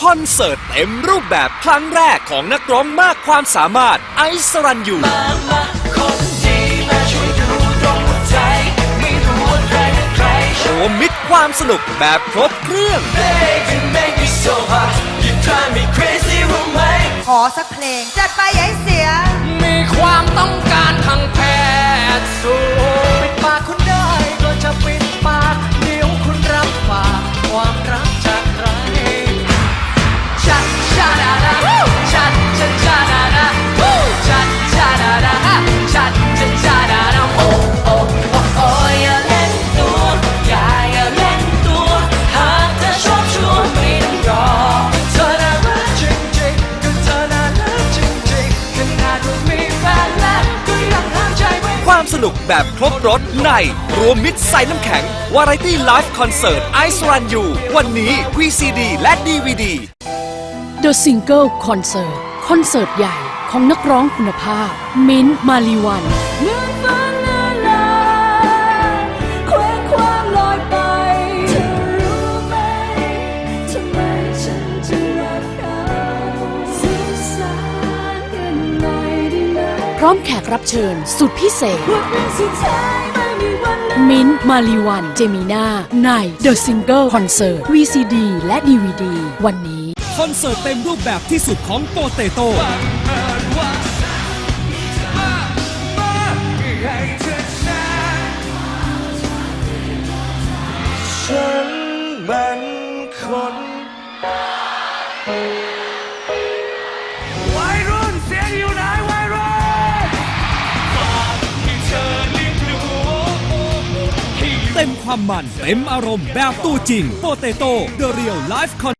คอนเสิร์ตเต็มรูปแบบครั้งแรกของนักร้องมากความสามารถไอซ์รันยูมาคนดีมาช่วยดูตรงหัวใจไม่รู้ว่าใครเป็นใครรวมมิตรความสนุกแบบครบเครื่อง Baby make me so hot you drive me crazy รู้ไหมขอสักเพลงจัดไปอย่ สนุกแบบครบรถในรวมมิตรใส่น้ำแข็ง วาไรตี้ไลฟ์คอนเสิร์ตไอซ์รันยูวันนี้ VCD และ DVD The Single Concert คอนเสิร์ตใหญ่ของนักร้องคุณภาพ มิ้นท์มาลีวันเหมือนฝัน พร้อมแขกรับเชิญ สุดพิเศษว่าเป็นสุดท้ายไม่มีวันลืมมิ้นท์มาลีวัน เจมิน่าใน The Single Concert VCD และ DVD วันนี้ คอนเสิร์ตเต็มรูปแบบที่สุดของโปเตโต้ฉันเป็นคน เต็มความมัน เต็มอารมณ์แบบตัวจริงโปเตโต้เดอะเรียลไลฟ์คอน